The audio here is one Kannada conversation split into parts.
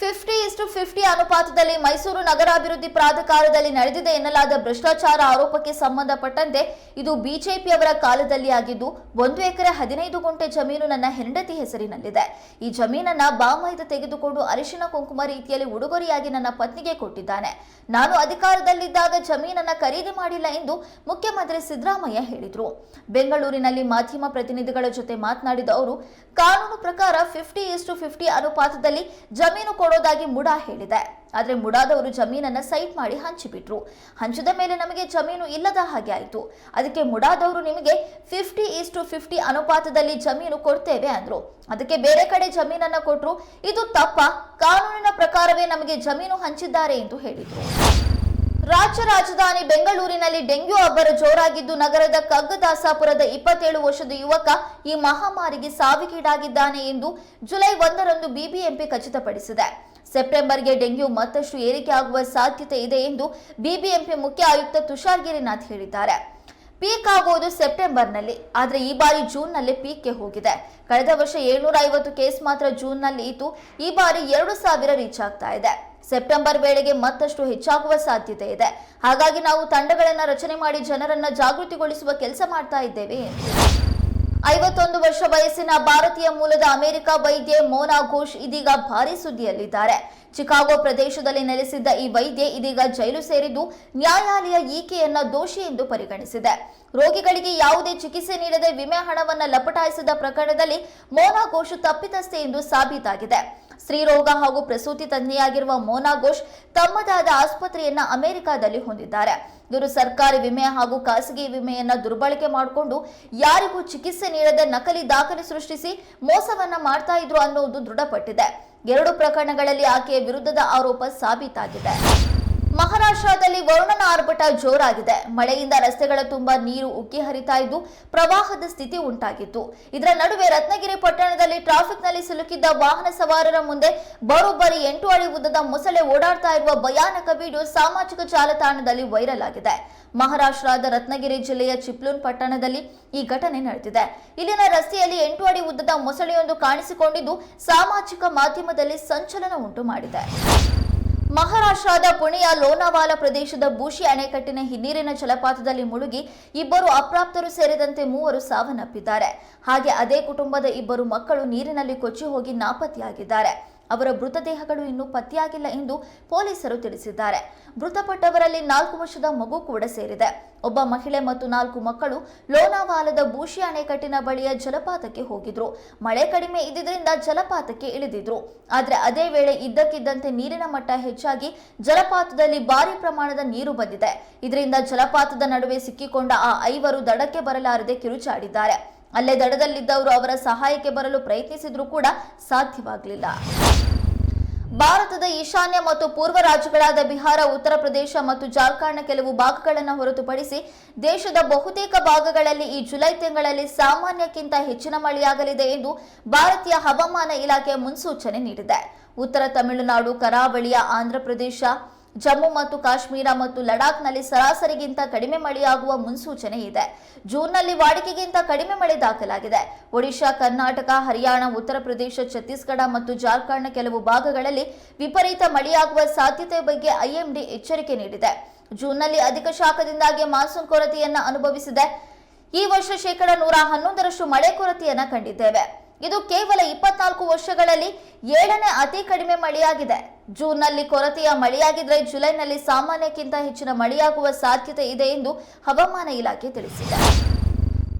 50 ಟು ಫಿಫ್ಟಿ ಅನುಪಾತದಲ್ಲಿ ಮೈಸೂರು ನಗರಾಭಿವೃದ್ಧಿ ಪ್ರಾಧಿಕಾರದಲ್ಲಿ ನಡೆದಿದೆ ಎನ್ನಲಾದ ಭ್ರಷ್ಟಾಚಾರ ಆರೋಪಕ್ಕೆ ಸಂಬಂಧಪಟ್ಟಂತೆ ಇದು ಬಿಜೆಪಿಯವರ ಕಾಲದಲ್ಲಿ ಆಗಿದ್ದು, ಒಂದು ಎಕರೆ ಹದಿನೈದು ಗುಂಟೆ ಜಮೀನು ನನ್ನ ಹೆಂಡತಿ ಹೆಸರಿನಲ್ಲಿದೆ. ಈ ಜಮೀನನ್ನ ಬಾಮೈದ ತೆಗೆದುಕೊಂಡು ಅರಿಶಿನ ಕುಂಕುಮ ರೀತಿಯಲ್ಲಿ ಉಡುಗೊರೆಯಾಗಿ ನನ್ನ ಪತ್ನಿಗೆ ಕೊಟ್ಟಿದ್ದಾನೆ. ನಾನು ಅಧಿಕಾರದಲ್ಲಿದ್ದಾಗ ಜಮೀನನ್ನ ಖರೀದಿ ಮಾಡಿಲ್ಲ ಎಂದು ಮುಖ್ಯಮಂತ್ರಿ ಸಿದ್ದರಾಮಯ್ಯ ಹೇಳಿದರು. ಬೆಂಗಳೂರಿನಲ್ಲಿ ಮಾಧ್ಯಮ ಪ್ರತಿನಿಧಿಗಳ ಜೊತೆ ಮಾತನಾಡಿದ ಅವರು, ಕಾನೂನು ಪ್ರಕಾರ ಫಿಫ್ಟಿ ಇಸ್ ಫಿಫ್ಟಿ ಅನುಪಾತದಲ್ಲಿ ಜಮೀನು ಕೊಡೋದಾಗಿ ಮೂಡ ಹೇಳಿದೆ. ಆದರೆ ಮುಡಾದವರು ಜಮೀನನ್ನ ಸೈಟ್ ಮಾಡಿ ಹಂಚಿಬಿಟ್ರು. ಹಂಚಿದ ಮೇಲೆ ನಮಗೆ ಜಮೀನು ಇಲ್ಲದ ಹಾಗೆ ಆಯಿತು. ಅದಕ್ಕೆ ಮುಡಾದವರು ನಿಮಗೆ ಫಿಫ್ಟಿ ಇಸ್ಟು ಫಿಫ್ಟಿ ಅನುಪಾತದಲ್ಲಿ ಜಮೀನು ಕೊಡ್ತೇವೆ ಅಂದ್ರು. ಅದಕ್ಕೆ ಬೇರೆ ಕಡೆ ಜಮೀನನ್ನ ಕೊಟ್ಟರು ಇದು ತಪ್ಪ. ಕಾನೂನಿನ ಪ್ರಕಾರವೇ ನಮಗೆ ಜಮೀನು ಹಂಚಿದ್ದಾರೆ ಎಂದು ಹೇಳಿದರು. ರಾಜ್ಯ ರಾಜಧಾನಿ ಬೆಂಗಳೂರಿನಲ್ಲಿ ಡೆಂಗ್ಯೂ ಅಬ್ಬರ ಜೋರಾಗಿದ್ದು ನಗರದ ಕಗ್ಗದಾಸಾಪುರದ ಇಪ್ಪತ್ತೇಳು ವರ್ಷದ ಯುವಕ ಈ ಮಹಾಮಾರಿಗೆ ಸಾವಿಗೀಡಾಗಿದ್ದಾನೆ ಎಂದು ಜುಲೈ ಒಂದರಂದು ಬಿಬಿಎಂಪಿ ಖಚಿತಪಡಿಸಿದೆ. ಸೆಪ್ಟೆಂಬರ್ಗೆ ಡೆಂಗ್ಯೂ ಮತ್ತಷ್ಟು ಏರಿಕೆ ಆಗುವ ಸಾಧ್ಯತೆ ಇದೆ ಎಂದು ಬಿಬಿಎಂಪಿ ಮುಖ್ಯ ಆಯುಕ್ತ ತುಷಾರ್ ಗಿರಿನಾಥ್ ಹೇಳಿದ್ದಾರೆ. ಪೀಕ್ ಆಗುವುದು ಸೆಪ್ಟೆಂಬರ್ನಲ್ಲಿ, ಆದರೆ ಈ ಬಾರಿ ಜೂನ್ನಲ್ಲಿ ಪೀಕ್ಗೆ ಹೋಗಿದೆ. ಕಳೆದ ವರ್ಷ ಏಳ್ನೂರ ಐವತ್ತು ಕೇಸ್ ಮಾತ್ರ ಜೂನ್ನಲ್ಲಿ ಇತ್ತು ಈ ಬಾರಿ ಎರಡು ಸಾವಿರ ರೀಚ್ ಆಗ್ತಾ ಇದೆ. ಸೆಪ್ಟೆಂಬರ್ ವೇಳೆಗೆ ಮತ್ತಷ್ಟು ಹೆಚ್ಚಾಗುವ ಸಾಧ್ಯತೆ ಇದೆ. ಹಾಗಾಗಿ ನಾವು ತಂಡಗಳನ್ನು ರಚನೆ ಮಾಡಿ ಜನರನ್ನು ಜಾಗೃತಿಗೊಳಿಸುವ ಕೆಲಸ ಮಾಡ್ತಾ ಇದ್ದೇವೆ. ಐವತ್ತೊಂದು ವರ್ಷ ವಯಸ್ಸಿನ ಭಾರತೀಯ ಮೂಲದ ಅಮೆರಿಕ ವೈದ್ಯೆ ಮೋನಾ ಘೋಷ್ ಇದೀಗ ಭಾರಿ ಸುದ್ದಿಯಲ್ಲಿದ್ದಾರೆ. ಚಿಕಾಗೋ ಪ್ರದೇಶದಲ್ಲಿ ನೆಲೆಸಿದ್ದ ಈ ವೈದ್ಯೆ ಇದೀಗ ಜೈಲು ಸೇರಿದ್ದು ನ್ಯಾಯಾಲಯ ಈಕೆಯನ್ನ ದೋಷಿ ಎಂದು ಪರಿಗಣಿಸಿದೆ. ರೋಗಿಗಳಿಗೆ ಯಾವುದೇ ಚಿಕಿತ್ಸೆ ನೀಡದೆ ವಿಮೆ ಹಣವನ್ನು ಲಪಟಾಯಿಸಿದ ಪ್ರಕರಣದಲ್ಲಿ ಮೋನಾ ಘೋಷ್ ತಪ್ಪಿತಸ್ಥೆ ಎಂದು ಸಾಬೀತಾಗಿದೆ. ಸ್ತ್ರೀರೋಗ ಹಾಗೂ ಪ್ರಸೂತಿ ತಜ್ಞೆಯಾಗಿರುವ ಮೋನಾ ಘೋಷ್ ತಮ್ಮದಾದ ಆಸ್ಪತ್ರೆಯನ್ನ ಅಮೆರಿಕಾದಲ್ಲಿ ಹೊಂದಿದ್ದಾರೆ. ಇವರು ಸರ್ಕಾರಿ ವಿಮೆ ಹಾಗೂ ಖಾಸಗಿ ವಿಮೆಯನ್ನ ದುರ್ಬಳಕೆ ಮಾಡಿಕೊಂಡು ಯಾರಿಗೂ ಚಿಕಿತ್ಸೆ ನೀಡದೆ ನಕಲಿ ದಾಖಲೆ ಸೃಷ್ಟಿಸಿ ಮೋಸವನ್ನ ಮಾಡ್ತಾ ಇದ್ರು ಅನ್ನೋದು ದೃಢಪಟ್ಟಿದೆ. ಎರಡು ಪ್ರಕರಣಗಳಲ್ಲಿ ಆಕೆಯ ವಿರುದ್ಧದ ಆರೋಪ ಸಾಬೀತಾಗಿದೆ. ಮಹಾರಾಷ್ಟ್ರದಲ್ಲಿ ವರುಣನ ಆರ್ಭಟ ಜೋರಾಗಿದೆ. ಮಳೆಯಿಂದ ರಸ್ತೆಗಳ ತುಂಬ ನೀರು ಉಕ್ಕಿ ಹರಿತಾ ಇದ್ದು ಪ್ರವಾಹದ ಸ್ಥಿತಿ ಉಂಟಾಗಿತ್ತು. ಇದರ ನಡುವೆ ರತ್ನಗಿರಿ ಪಟ್ಟಣದಲ್ಲಿ ಟ್ರಾಫಿಕ್ನಲ್ಲಿ ಸಿಲುಕಿದ್ದ ವಾಹನ ಸವಾರರ ಮುಂದೆ ಬರೋಬ್ಬರಿ ಎಂಟು ಅಡಿ ಉದ್ದದ ಮೊಸಳೆ ಓಡಾಡ್ತಾ ಇರುವ ಭಯಾನಕ ವಿಡಿಯೋ ಸಾಮಾಜಿಕ ಜಾಲತಾಣದಲ್ಲಿ ವೈರಲ್ ಆಗಿದೆ. ಮಹಾರಾಷ್ಟ್ರದ ರತ್ನಗಿರಿ ಜಿಲ್ಲೆಯ ಚಿಪ್ಲೂನ್ ಪಟ್ಟಣದಲ್ಲಿ ಈ ಘಟನೆ ನಡೆದಿದೆ. ಇಲ್ಲಿನ ರಸ್ತೆಯಲ್ಲಿ ಎಂಟು ಅಡಿ ಉದ್ದದ ಮೊಸಳೆಯೊಂದು ಕಾಣಿಸಿಕೊಂಡಿದ್ದು ಸಾಮಾಜಿಕ ಮಾಧ್ಯಮದಲ್ಲಿ ಸಂಚಲನ ಉಂಟು ಮಾಡಿದೆ. ಮಹಾರಾಷ್ಟ್ರದ ಪುಣೆಯ ಲೋನಾವಾಲ ಪ್ರದೇಶದ ಬೂಶಿ ಅಣೆಕಟ್ಟಿನ ಹಿನ್ನೀರಿನ ಜಲಪಾತದಲ್ಲಿ ಮುಳುಗಿ ಇಬ್ಬರು ಅಪ್ರಾಪ್ತರು ಸೇರಿದಂತೆ ಮೂವರು ಸಾವನ್ನಪ್ಪಿದ್ದಾರೆ. ಹಾಗೆ ಅದೇ ಕುಟುಂಬದ ಇಬ್ಬರು ಮಕ್ಕಳು ನೀರಿನಲ್ಲಿ ಕೊಚ್ಚಿ ಹೋಗಿ ನಾಪತ್ತೆಯಾಗಿದ್ದಾರೆ. ಅವರ ಮೃತದೇಹಗಳು ಇನ್ನೂ ಪತ್ತೆಯಾಗಿಲ್ಲ ಎಂದು ಪೊಲೀಸರು ತಿಳಿಸಿದ್ದಾರೆ. ಮೃತಪಟ್ಟವರಲ್ಲಿ ನಾಲ್ಕು ವರ್ಷದ ಮಗು ಕೂಡ ಸೇರಿದೆ. ಒಬ್ಬ ಮಹಿಳೆ ಮತ್ತು ನಾಲ್ಕು ಮಕ್ಕಳು ಲೋನಾವಾಲದ ಬೂಶಿ ಅಣೆಕಟ್ಟಿನ ಬಳಿಯ ಜಲಪಾತಕ್ಕೆ ಹೋಗಿದ್ರು. ಮಳೆ ಕಡಿಮೆ ಇದ್ದಿದ್ದರಿಂದ ಜಲಪಾತಕ್ಕೆ ಇಳಿದಿದ್ರು. ಆದರೆ ಅದೇ ವೇಳೆ ಇದ್ದಕ್ಕಿದ್ದಂತೆ ನೀರಿನ ಮಟ್ಟ ಹೆಚ್ಚಾಗಿ ಜಲಪಾತದಲ್ಲಿ ಭಾರಿ ಪ್ರಮಾಣದ ನೀರು ಬಂದಿದೆ. ಇದರಿಂದ ಜಲಪಾತದ ನಡುವೆ ಸಿಕ್ಕಿಕೊಂಡ ಆ ಐವರು ದಡಕ್ಕೆ ಬರಲಾರದೆ ಕಿರುಚಾಡಿದ್ದಾರೆ. ಅಲ್ಲೇ ದಡದಲ್ಲಿದ್ದವರು ಅವರ ಸಹಾಯಕ್ಕೆ ಬರಲು ಪ್ರಯತ್ನಿಸಿದ್ರೂ ಕೂಡ ಸಾಧ್ಯವಾಗಲಿಲ್ಲ. ಭಾರತದ ಈಶಾನ್ಯ ಮತ್ತು ಪೂರ್ವ ರಾಜ್ಯಗಳಾದ ಬಿಹಾರ, ಉತ್ತರ ಪ್ರದೇಶ ಮತ್ತು ಜಾರ್ಖಂಡ್ನ ಕೆಲವು ಭಾಗಗಳನ್ನು ಹೊರತುಪಡಿಸಿ ದೇಶದ ಬಹುತೇಕ ಭಾಗಗಳಲ್ಲಿ ಈ ಜುಲೈ ತಿಂಗಳಲ್ಲಿ ಸಾಮಾನ್ಯಕ್ಕಿಂತ ಹೆಚ್ಚಿನ ಮಳೆಯಾಗಲಿದೆ ಎಂದು ಭಾರತೀಯ ಹವಾಮಾನ ಇಲಾಖೆ ಮುನ್ಸೂಚನೆ ನೀಡಿದೆ. ಉತ್ತರ ತಮಿಳುನಾಡು, ಕರಾವಳಿಯ ಆಂಧ್ರಪ್ರದೇಶ ಜಮ್ಮು ಮತ್ತು ಕಾಶ್ಮೀರ ಮತ್ತು ಲಡಾಖ್ನಲ್ಲಿ ಸರಾಸರಿಗಿಂತ ಕಡಿಮೆ ಮಳೆಯಾಗುವ ಮುನ್ಸೂಚನೆ ಇದೆ. ಜೂನ್ನಲ್ಲಿ ವಾಡಿಕೆಗಿಂತ ಕಡಿಮೆ ಮಳೆ ದಾಖಲಾಗಿದೆ. ಒಡಿಶಾ, ಕರ್ನಾಟಕ, ಹರಿಯಾಣ, ಉತ್ತರ ಪ್ರದೇಶ, ಛತ್ತೀಸ್ಗಢ ಮತ್ತು ಜಾರ್ಖಂಡ್ನ ಕೆಲವು ಭಾಗಗಳಲ್ಲಿ ವಿಪರೀತ ಮಳೆಯಾಗುವ ಸಾಧ್ಯತೆ ಬಗ್ಗೆ ಐಎಂಡಿ ಎಚ್ಚರಿಕೆ ನೀಡಿದೆ. ಜೂನ್ನಲ್ಲಿ ಅಧಿಕ ಶಾಖದಿಂದಾಗಿ ಮಾನ್ಸೂನ್ ಕೊರತೆಯನ್ನು ಅನುಭವಿಸಿದೆ. ಈ ವರ್ಷ ಶೇಕಡಾ ನೂರ ಹನ್ನೊಂದರಷ್ಟು ಮಳೆ ಕೊರತೆಯನ್ನು ಕಂಡಿದ್ದೇವೆ. ಇದು ಕೇವಲ ಇಪ್ಪತ್ನಾಲ್ಕು ವರ್ಷಗಳಲ್ಲಿ ಏಳನೇ ಅತಿ ಕಡಿಮೆ ಮಳೆಯಾಗಿದೆ. ಜೂನ್ನಲ್ಲಿ ಕೊರತೆಯ ಮಳೆಯಾಗಿದ್ರೆ ಜುಲೈನಲ್ಲಿ ಸಾಮಾನ್ಯಕ್ಕಿಂತ ಹೆಚ್ಚಿನ ಮಳೆಯಾಗುವ ಸಾಧ್ಯತೆ ಇದೆ ಎಂದು ಹವಾಮಾನ ಇಲಾಖೆ ತಿಳಿಸಿದೆ.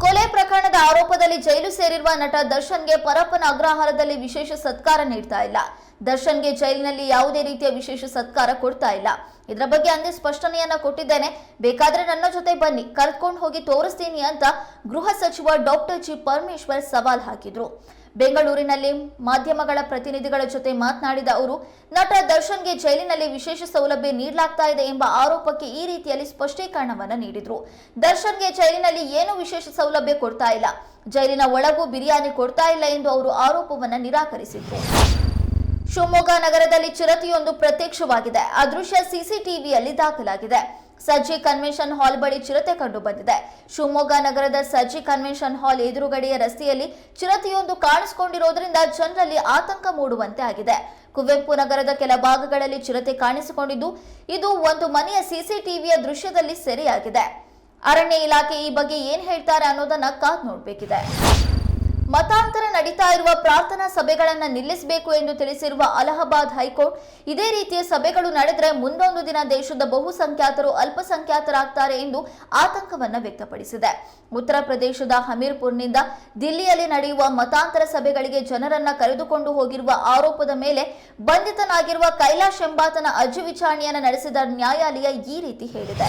ಕೊಲೆ ಪ್ರಕರಣದ ಆರೋಪದಲ್ಲಿ ಜೈಲು ಸೇರಿರುವ ನಟ ದರ್ಶನ್ಗೆ ಪರಪ್ಪನ ಅಗ್ರಹಾರದಲ್ಲಿ ವಿಶೇಷ ಸತ್ಕಾರ ನೀಡ್ತಾ ಇಲ್ಲ. ದರ್ಶನ್ಗೆ ಜೈಲಿನಲ್ಲಿ ಯಾವುದೇ ರೀತಿಯ ವಿಶೇಷ ಸತ್ಕಾರ ಕೊಡ್ತಾ ಇಲ್ಲ. ಇದರ ಬಗ್ಗೆ ಅಂದೇ ಸ್ಪಷ್ಟನೆಯನ್ನ ಕೊಟ್ಟಿದ್ದೇನೆ. ಬೇಕಾದ್ರೆ ನನ್ನ ಜೊತೆ ಬನ್ನಿ. ಕರ್ಕೊಂಡು ಹೋಗಿ ತೋರಿಸ್ತೀನಿ ಅಂತ ಗೃಹ ಸಚಿವ ಡಾಕ್ಟರ್ ಜಿ ಪರಮೇಶ್ವರ್ ಸವಾಲ್ ಹಾಕಿದ್ರು. ಬೆಂಗಳೂರಿನಲ್ಲಿ ಮಾಧ್ಯಮಗಳ ಪ್ರತಿನಿಧಿಗಳ ಜೊತೆ ಮಾತನಾಡಿದ ಅವರು, ನಟ ದರ್ಶನ್ಗೆ ಜೈಲಿನಲ್ಲಿ ವಿಶೇಷ ಸೌಲಭ್ಯ ನೀಡಲಾಗ್ತಾ ಇದೆ ಎಂಬ ಆರೋಪಕ್ಕೆ ಈ ರೀತಿಯಲ್ಲಿ ಸ್ಪಷ್ಟೀಕರಣವನ್ನು ನೀಡಿದರು. ದರ್ಶನ್ಗೆ ಜೈಲಿನಲ್ಲಿ ಏನು ವಿಶೇಷ ಸೌಲಭ್ಯ ಕೊಡ್ತಾ ಇಲ್ಲ, ಜೈಲಿನ ಒಳಗೂ ಬಿರಿಯಾನಿ ಕೊಡ್ತಾ ಇಲ್ಲ ಎಂದು ಅವರು ಆರೋಪವನ್ನು ನಿರಾಕರಿಸಿದರು. ಶಿವಮೊಗ್ಗ ನಗರದಲ್ಲಿ ಚಿರತೆಯೊಂದು ಪ್ರತ್ಯಕ್ಷವಾಗಿದೆ. ಆ ದೃಶ್ಯ ಸಿಸಿಟಿವಿಯಲ್ಲಿ ದಾಖಲಾಗಿದೆ. ಸಜ್ಜಿ ಕನ್ವೆನ್ಷನ್ ಹಾಲ್ ಬಳಿ ಚಿರತೆ ಕಂಡು ಬಂದಿದೆ ಶಿವಮೊಗ್ಗ ನಗರದ ಸಜ್ಜಿ ಕನ್ವೆನ್ಷನ್ ಹಾಲ್ ಎದುರುಗಡೆಯ ರಸ್ತೆಯಲ್ಲಿ ಚಿರತೆಯೊಂದು ಕಾಣಿಸಿಕೊಂಡಿರೋದ್ರಿಂದ ಜನರಲ್ಲಿ ಆತಂಕ ಮೂಡುವಂತೆ ಆಗಿದೆ. ಕುವೆಂಪು ನಗರದ ಕೆಲ ಭಾಗಗಳಲ್ಲಿ ಚಿರತೆ ಕಾಣಿಸಿಕೊಂಡಿದ್ದು, ಇದು ಒಂದು ಮನೆಯ ಸಿಸಿಟಿವಿಯ ದೃಶ್ಯದಲ್ಲಿ ಸೆರೆಯಾಗಿದೆ. ಅರಣ್ಯ ಇಲಾಖೆ ಈ ಬಗ್ಗೆ ಏನ್ ಹೇಳ್ತಾರೆ ಅನ್ನೋದನ್ನ ಕಾದ್ ನೋಡ್ಬೇಕಿದೆ. ಮತಾಂತರ ನಡೀತಾ ಇರುವ ಪ್ರಾರ್ಥನಾ ಸಭೆಗಳನ್ನು ನಿಲ್ಲಿಸಬೇಕು ಎಂದು ತಿಳಿಸಿರುವ ಅಲಹಾಬಾದ್ ಹೈಕೋರ್ಟ್, ಇದೇ ರೀತಿಯ ಸಭೆಗಳು ನಡೆದರೆ ಮುಂದೊಂದು ದಿನ ದೇಶದ ಬಹುಸಂಖ್ಯಾತರು ಅಲ್ಪಸಂಖ್ಯಾತರಾಗ್ತಾರೆ ಎಂದು ಆತಂಕವನ್ನು ವ್ಯಕ್ತಪಡಿಸಿದೆ. ಉತ್ತರ ಪ್ರದೇಶದ ಹಮೀರ್ಪುರ್ನಿಂದ ದಿಲ್ಲಿಯಲ್ಲಿ ನಡೆಯುವ ಮತಾಂತರ ಸಭೆಗಳಿಗೆ ಜನರನ್ನ ಕರೆದುಕೊಂಡು ಹೋಗಿರುವ ಆರೋಪದ ಮೇಲೆ ಬಂಧಿತನಾಗಿರುವ ಕೈಲಾಶ್ ಎಂಬಾತನ ಅರ್ಜಿ ವಿಚಾರಣೆಯನ್ನು ನಡೆಸಿದ ನ್ಯಾಯಾಲಯ ಈ ರೀತಿ ಹೇಳಿದೆ.